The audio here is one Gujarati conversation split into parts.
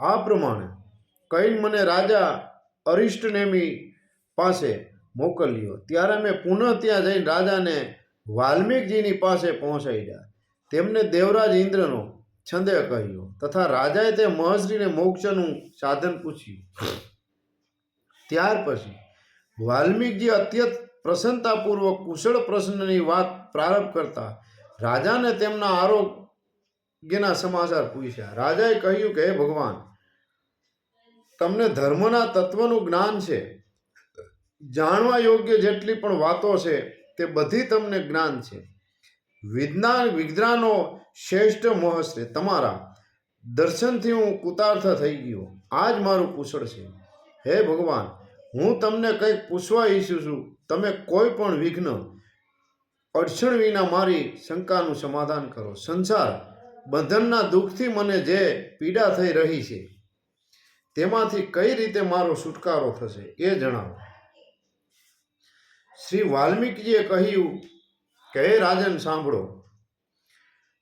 આ પ્રમાણે કઈ મને રાજા અરિષ્ટનેમી પાસે મોકલ્યો. ત્યારે મેં પુનઃ ત્યાં જઈને રાજાને વાલ્મીકજીની પાસે પહોંચાડ્યા. તેમને દેવરાજ ઇન્દ્રનો છંદે કહ્યો તથા રાજાએ તે મહર્ષિને મોક્ષનું સાધન પૂછ્યું. ત્યાર પછી વાલ્મીકજી અત્યંત પ્રસન્નતાપૂર્વક કુશળ પ્રશ્નની વાત પ્રારંભ કરતા રાજાને તેમના આરોગ્યના સમાચાર પૂછ્યા. રાજાએ કહ્યું કે, હે ભગવાન તમને ધર્મના તત્વનું જ્ઞાન છે. જાણવા યોગ્ય જેટલી પણ વાતો છે, તે બધી તમને જ્ઞાન છે. વિજ્ઞાન, વિજ્ઞાનો શ્રેષ્ઠ મહર્ષિ તમારા. દર્શનથી હું કૃતાર્થ થઈ ગયો. આ જ મારું કુશળ છે. હે ભગવાન, હું તમને કંઈક પૂછવા ઈચ્છું છું. તમે કોઈ પણ વિઘ્ન અડચણ વિના મારી શંકાનું સમાધાન કરો. સંસાર બંધનના દુઃખથી મને જે પીડા થઈ રહી છે તેમાંથી કઈ રીતે મારો છુટકારો થશે એ જણાવો. શ્રી વાલ્મીકીએ કહ્યું, કે હે રાજન, સાંભળો.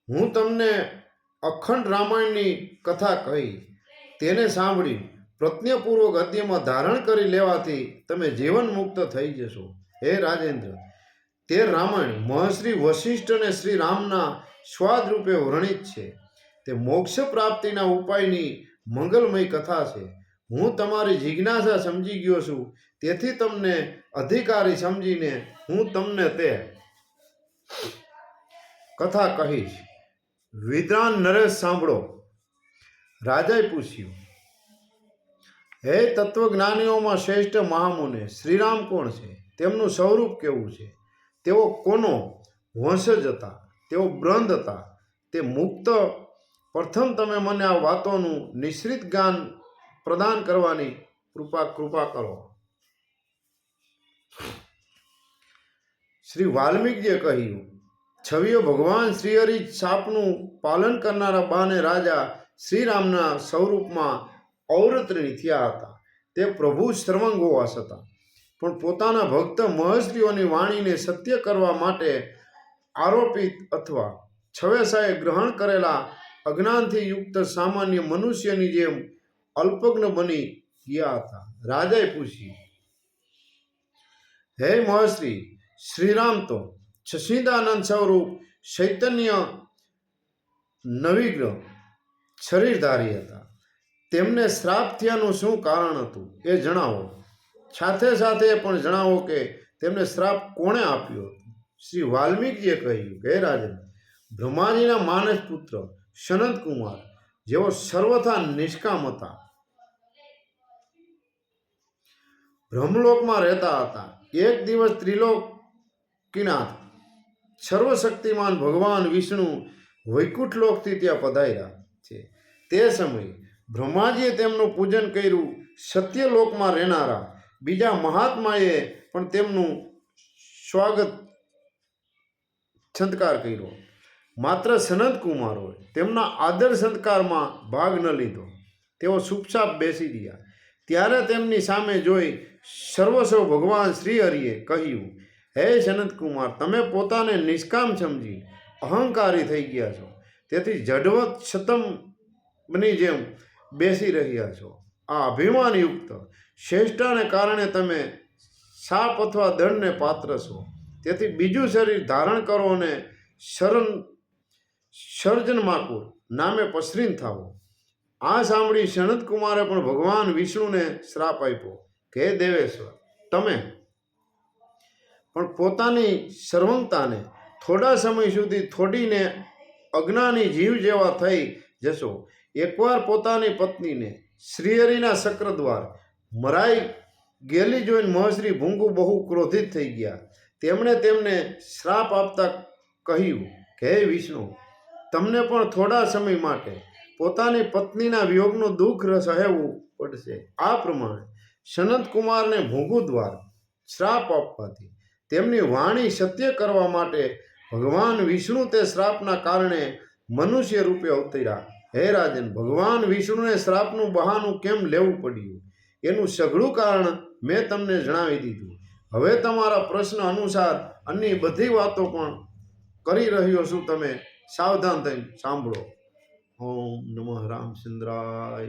હું તમને અખંડ રામાયણની કથા કહી, તેને સાંભળી પ્રજ્ઞાપૂર્વક હૃદયમાં ધારણ કરી લેવાથી તમે જીવન મુક્ત થઈ જશો. હે રાજેન્દ્ર, તે રામાયણ મહર્ષિ વશિષ્ઠ અને શ્રી રામના સ્વાદ રૂપે વર્ણિત છે. તે મોક્ષ પ્રાપ્તિના ઉપાયની મંગલમય કથા છે. હું તમારી જિજ્ઞાસા સમજી ગયો છું. તેથી તમને અધિકારી સમજીને હું તમને તે કથા કહીશ. વિદ્વાન નરેશ, સાંભળો. રાજાએ પૂછ્યું, હે તત્વજ્ઞાનીઓમાં શ્રેષ્ઠ મહામુને, શ્રીરામ કોણ છે? તેમનું સ્વરૂપ કેવું છે? તેઓ કોનો વંશજ હતા? તેઓ બ્રંદ હતા? તે મુક્ત પ્રથમ તમે મને આ વાતોનું નિશ્રિત જ્ઞાન પ્રદાન કરવાની કૃપા કૃપા કરો. શ્રી વાલ્મીકીએ કહ્યું છવિઓ ભગવાન શ્રીહરિ સાપનું પાલન કરનારા બાને રાજા શ્રીરામના સ્વરૂપમાં અવરત્રની થયા હતા. તે પ્રભુ સર્વંગોવાસ હતા પણ પોતાના ભક્ત મહર્ષિઓની વાણીને સત્ય કરવા માટે આરોપિત અથવા છવેસાએ ગ્રહણ કરેલા અજ્ઞાનથી યુક્ત સામાન્ય મનુષ્યની જેમ અલ્પજ્ઞ બની ગયા હતા. રાજાએ પૂછ્યું, હે મહર્ષિ, શ્રીરામ તો છસીદાનંદ સ્વરૂપ ચૈતન્ય નવીગ્રહ શરીરધારી હતા. તેમને શ્રાપ થયાનું શું કારણ હતું એ જણાવો. સાથે સાથે પણ જણાવો કે તેમને શ્રાપ કોણે આપ્યો હતો? શ્રી વાલ્મીકીએ કહ્યું કે રાજન, બ્રહ્માજીના માનસ પુત્ર સનંત કુમાર જેઓ સર્વથા નિષ્કામ હતા. બ્રહ્મલોકમાં રહેતા હતા. એક દિવસ ત્રિલોકીનાથ, સર્વશક્તિમાન ભગવાન વિષ્ણુ વૈકુંઠલોકથી ત્યાં પધાર્યા છે. તે સમયે બ્રહ્માજીએ તેમનું પૂજન કર્યું. સત્યલોકમાં રહેનારા બીજા મહાત્માએ પણ તેમનું સ્વાગત છંતકાર કર્યો. માત્ર સનત કુમારોએ તેમના આદર સંસ્કારમાં ભાગ ન લીધો. તેઓ ચૂપચાપ બેસી રહ્યા ત્યારે તેમની સામે જોઈ સર્વસ્વ ભગવાન શ્રી હરિએ કહ્યું, હે સનતકુમાર, તમે પોતાને નિષ્કામ સમજી અહંકારી થઈ ગયા છો. તેથી જડવત શતમની જેમ બેસી રહ્યા છો. આ અભિમાનયુક્ત શ્રેષ્ઠાને કારણે તમે સાપ અથવા દંડને પાત્ર છો. તેથી બીજું શરીર ધારણ કરો અને શરણ સર્જન માકુર, નામે પસરીન થાવો. આ સાંભળી સનત પણ ભગવાન વિષ્ણુને શ્રાપ આપ્યો કે દેવેશ્વર, તમે પણ પોતાની સર્વંગતાને થોડા સમય સુધી થોડીને અજ્ઞાની જીવ જેવા થઈ જશો. એકવાર પોતાની પત્નીને શ્રીહરિના શક્ર દ્વાર મરાઈ ગેલી જોઈને મહર્ષિ ભૂંગુ બહુ ક્રોધિત થઈ ગયા. તેમણે તેમને શ્રાપ આપતા કહ્યું કે વિષ્ણુ તમને પણ થોડા સમય માટે પોતાની પત્નીના વિયોગનું દુઃખ સહેવું પડશે. આ પ્રમાણે સનત કુમારને ભૂંગુ દ્વારા શ્રાપ આપવાથી તેમની વાણી સત્ય કરવા માટે ભગવાન વિષ્ણુ તે શ્રાપના કારણે મનુષ્ય રૂપે અવતર્યા. હે રાજન, ભગવાન વિષ્ણુને શ્રાપનું બહાનું કેમ લેવું પડ્યું? એનું સઘળું કારણ મેં તમને જણાવી દીધું. હવે તમારા પ્રશ્ન અનુસાર અન્ય બધી વાતો પણ કરી રહ્યો છું તમે. સાવધાન થઈને સાંભળો. ઓમ નમઃ રામચંદ્રાય